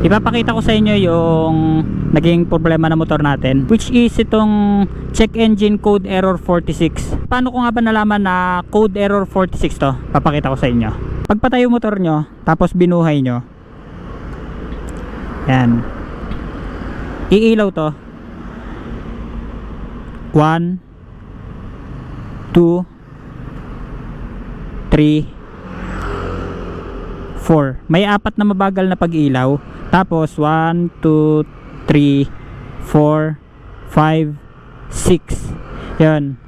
ipapakita ko sa inyo yung naging problema ng motor natin which is itong check engine code error 46 paano ko nga ba nalaman na code error 46 to? Papakita ko sa inyo. Pagpatay yung motor nyo tapos binuhay nyo. Yan. Iilaw to. 1 2 3 4 may apat na mabagal na pag-ilaw tapos 1 2 3 4 5 6 yun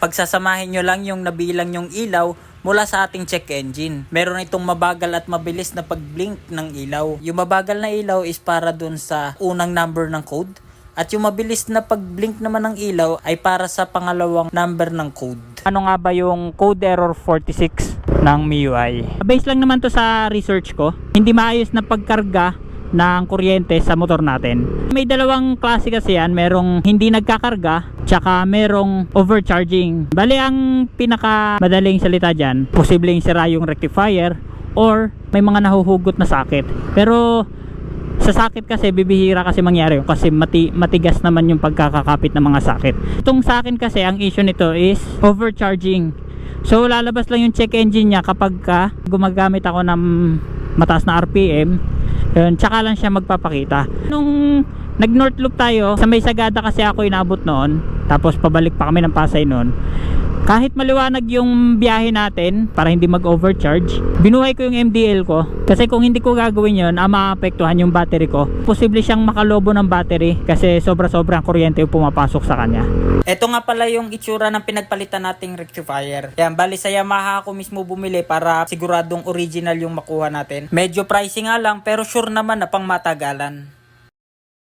Pagsasamahin nyo lang yung nabilang yung ilaw mula sa ating check engine. Meron itong mabagal at mabilis na pag-blink ng ilaw. Yung mabagal na ilaw is para dun sa unang number ng code. At yung mabilis na pag-blink naman ng ilaw ay para sa pangalawang number ng code. ano nga ba yung code error 46 ng MIUI base lang naman to sa research ko hindi maayos na pagkarga ng kuryente sa motor natin. May dalawang klase kasi yan. Merong hindi nagkakarga tsaka merong overcharging. Bali ang pinaka madaling salita dyan posibleng sira yung rectifier or may mga nahuhugot na sakit. Pero sa sakit kasi bibihira kasi mangyari yun kasi mati, matigas naman yung pagkakakapit ng mga sakit. Itong sa akin kasi ang issue nito is overcharging. So lalabas lang yung check engine niya kapag ka gumagamit ako ng mataas na RPM yun, tsaka lang siya magpapakita. Nung nag north loop tayo sa may sagada kasi ako inabot noon tapos pabalik pa kami ng Pasay noon kahit maliwanag yung biyahe natin para hindi mag overcharge binuhay ko yung MDL ko kasi kung hindi ko gagawin yun ang maapektuhan yung battery ko posible siyang makalobo ng battery kasi sobra sobra ang kuryente yung pumapasok sa kanya Ito nga pala yung itsura ng pinagpalitan nating rectifier. Yan, bali sa Yamaha ako mismo bumili para siguradong original yung makuha natin. Medyo pricey nga lang pero sure naman na pang matagalan.